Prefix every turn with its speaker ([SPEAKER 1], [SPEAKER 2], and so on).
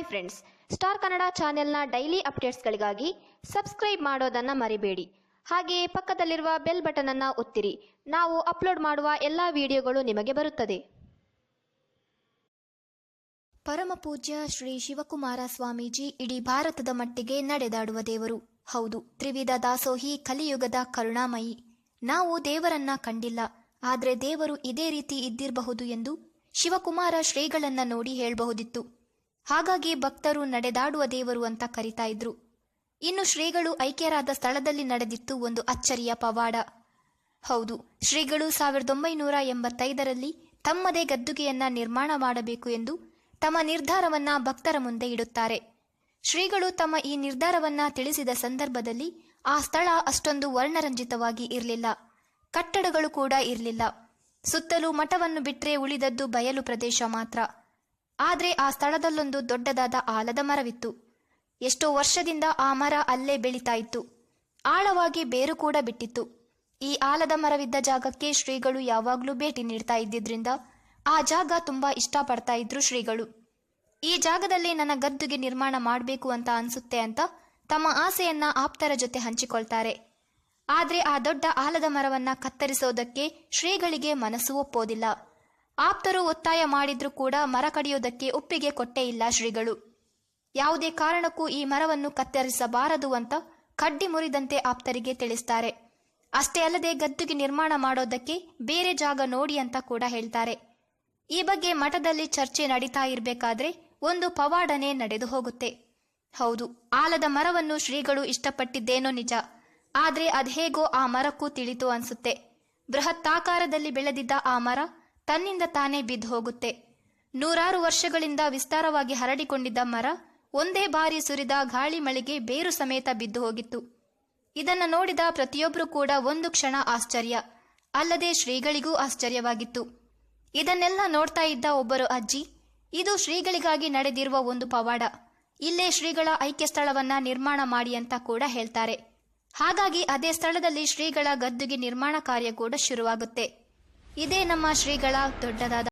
[SPEAKER 1] Hi friends star Kannada ಚಾನೆಲ್ನ daily ಅಪ್ಡೇಟ್ಸ್ಗಳಿಗಾಗಿ subscribe ಮಾಡೋದನ್ನು ಮರಿಬೇಡಿ. ಹಾಗೆಯೇ ಪಕ್ಕದಲ್ಲಿರುವ ಬೆಲ್ ಬಟನನ್ನು ಒತ್ತಿರಿ. ನಾವು ಅಪ್ಲೋಡ್ ಮಾಡುವ ಎಲ್ಲ ವಿಡಿಯೋಗಳು ನಿಮಗೆ ಬರುತ್ತದೆ.
[SPEAKER 2] ಪರಮಪೂಜ್ಯ ಶ್ರೀ ಶಿವಕುಮಾರ ಸ್ವಾಮೀಜಿ ಇಡೀ ಭಾರತದ ಮಟ್ಟಿಗೆ ನಡೆದಾಡುವ ದೇವರು. ಹೌದು, ತ್ರಿವಿಧ ದಾಸೋಹಿ ಕಲಿಯುಗದ ಕರುಣಾಮಯಿ. ನಾವು ದೇವರನ್ನ ಕಂಡಿಲ್ಲ, ಆದ್ರೆ ದೇವರು ಇದೇ ರೀತಿ ಇದ್ದಿರಬಹುದು ಎಂದು ಶಿವಕುಮಾರ ಶ್ರೀಗಳನ್ನ ನೋಡಿ ಹೇಳಬಹುದಿತ್ತು. ಹಾಗಾಗಿ ಭಕ್ತರು ನಡೆದಾಡುವ ದೇವರು ಅಂತ ಕರಿತಾ ಇದ್ರು. ಇನ್ನು ಶ್ರೀಗಳು ಐಕ್ಯರಾದ ಸ್ಥಳದಲ್ಲಿ ನಡೆದಿತ್ತು ಒಂದು ಅಚ್ಚರಿಯ ಪವಾಡ. ಹೌದು, ಶ್ರೀಗಳು ಸಾವಿರದ ಒಂಬೈನೂರ ಎಂಬತ್ತೈದರಲ್ಲಿ ತಮ್ಮದೇ ಗದ್ದುಗೆಯನ್ನ ನಿರ್ಮಾಣ ಮಾಡಬೇಕು ಎಂದು ತಮ್ಮ ನಿರ್ಧಾರವನ್ನ ಭಕ್ತರ ಮುಂದೆ ಇಡುತ್ತಾರೆ. ಶ್ರೀಗಳು ತಮ್ಮ ಈ ನಿರ್ಧಾರವನ್ನ ತಿಳಿಸಿದ ಸಂದರ್ಭದಲ್ಲಿ ಆ ಸ್ಥಳ ಅಷ್ಟೊಂದು ವರ್ಣರಂಜಿತವಾಗಿ ಇರಲಿಲ್ಲ. ಕಟ್ಟಡಗಳು ಕೂಡ ಇರಲಿಲ್ಲ. ಸುತ್ತಲೂ ಮಠವನ್ನು ಬಿಟ್ಟರೆ ಉಳಿದದ್ದು ಬಯಲು ಪ್ರದೇಶ ಮಾತ್ರ. ಆದ್ರೆ ಆ ಸ್ಥಳದಲ್ಲೊಂದು ದೊಡ್ಡದಾದ ಆಲದ ಮರವಿತ್ತು. ಎಷ್ಟೋ ವರ್ಷದಿಂದ ಆ ಮರ ಅಲ್ಲೇ ಬೆಳೀತಾ ಇತ್ತು. ಆಳವಾಗಿ ಬೇರು ಕೂಡ ಬಿಟ್ಟಿತ್ತು. ಈ ಆಲದ ಮರವಿದ್ದ ಜಾಗಕ್ಕೆ ಶ್ರೀಗಳು ಯಾವಾಗಲೂ ಭೇಟಿ ನೀಡ್ತಾ ಇದ್ದಿದ್ರಿಂದ ಆ ಜಾಗ ತುಂಬಾ ಇಷ್ಟಪಡ್ತಾ ಇದ್ರು ಶ್ರೀಗಳು. ಈ ಜಾಗದಲ್ಲಿ ನನ್ನ ಗದ್ದುಗೆ ನಿರ್ಮಾಣ ಮಾಡಬೇಕು ಅಂತ ಅನ್ಸುತ್ತೆ ಅಂತ ತಮ್ಮ ಆಸೆಯನ್ನ ಆಪ್ತರ ಜೊತೆ ಹಂಚಿಕೊಳ್ತಾರೆ. ಆದ್ರೆ ಆ ದೊಡ್ಡ ಆಲದ ಮರವನ್ನ ಕತ್ತರಿಸೋದಕ್ಕೆ ಶ್ರೀಗಳಿಗೆ ಮನಸ್ಸು ಒಪ್ಪೋದಿಲ್ಲ. ಆಪ್ತರು ಒತ್ತಾಯ ಮಾಡಿದ್ರೂ ಕೂಡ ಮರ ಕಡಿಯೋದಕ್ಕೆ ಒಪ್ಪಿಗೆ ಕೊಟ್ಟೇ ಇಲ್ಲ ಶ್ರೀಗಳು. ಯಾವುದೇ ಕಾರಣಕ್ಕೂ ಈ ಮರವನ್ನು ಕತ್ತರಿಸಬಾರದು ಅಂತ ಕಡ್ಡಿ ಮುರಿದಂತೆ ಆಪ್ತರಿಗೆ ತಿಳಿಸ್ತಾರೆ. ಅಷ್ಟೇ ಅಲ್ಲದೆ ಗದ್ದುಗೆ ನಿರ್ಮಾಣ ಮಾಡೋದಕ್ಕೆ ಬೇರೆ ಜಾಗ ನೋಡಿ ಅಂತ ಕೂಡ ಹೇಳ್ತಾರೆ. ಈ ಬಗ್ಗೆ ಮಠದಲ್ಲಿ ಚರ್ಚೆ ನಡೀತಾ ಇರಬೇಕಾದ್ರೆ ಒಂದು ಪವಾಡನೆ ನಡೆದು ಹೋಗುತ್ತೆ. ಹೌದು, ಆಲದ ಮರವನ್ನು ಶ್ರೀಗಳು ಇಷ್ಟಪಟ್ಟಿದ್ದೇನೋ ನಿಜ. ಆದ್ರೆ ಅದ್ಹೇಗೋ ಆ ಮರಕ್ಕೂ ತಿಳಿತು ಅನ್ಸುತ್ತೆ. ಬೃಹತ್ತಾಕಾರದಲ್ಲಿ ಬೆಳೆದಿದ್ದ ಆ ಮರ ತನ್ನಿಂದ ತಾನೇ ಬಿದ್ದು ಹೋಗುತ್ತೆ. ನೂರಾರು ವರ್ಷಗಳಿಂದ ವಿಸ್ತಾರವಾಗಿ ಹರಡಿಕೊಂಡಿದ್ದ ಮರ ಒಂದೇ ಬಾರಿ ಸುರಿದ ಗಾಳಿ ಮಳೆಗೆ ಬೇರು ಸಮೇತ ಬಿದ್ದು ಹೋಗಿತ್ತು. ಇದನ್ನು ನೋಡಿದ ಪ್ರತಿಯೊಬ್ಬರು ಕೂಡ ಒಂದು ಕ್ಷಣ ಆಶ್ಚರ್ಯ. ಅಲ್ಲದೆ ಶ್ರೀಗಳಿಗೂ ಆಶ್ಚರ್ಯವಾಗಿತ್ತು. ಇದನ್ನೆಲ್ಲ ನೋಡ್ತಾ ಇದ್ದ ಒಬ್ಬರು ಅಜ್ಜಿ, ಇದು ಶ್ರೀಗಳಿಗಾಗಿ ನಡೆದಿರುವ ಒಂದು ಪವಾಡ. ಇಲ್ಲೇ ಶ್ರೀಗಳ ಐಕ್ಯ ಸ್ಥಳವನ್ನ ನಿರ್ಮಾಣ ಮಾಡಿ ಅಂತ ಕೂಡ ಹೇಳ್ತಾರೆ. ಹಾಗಾಗಿ ಅದೇ ಸ್ಥಳದಲ್ಲಿ ಶ್ರೀಗಳ ಗದ್ದುಗೆ ನಿರ್ಮಾಣ ಕಾರ್ಯ ಕೂಡ ಶುರುವಾಗುತ್ತೆ. ಇದೇ ನಮ್ಮ ಶ್ರೀಗಳ ದೊಡ್ಡದಾದ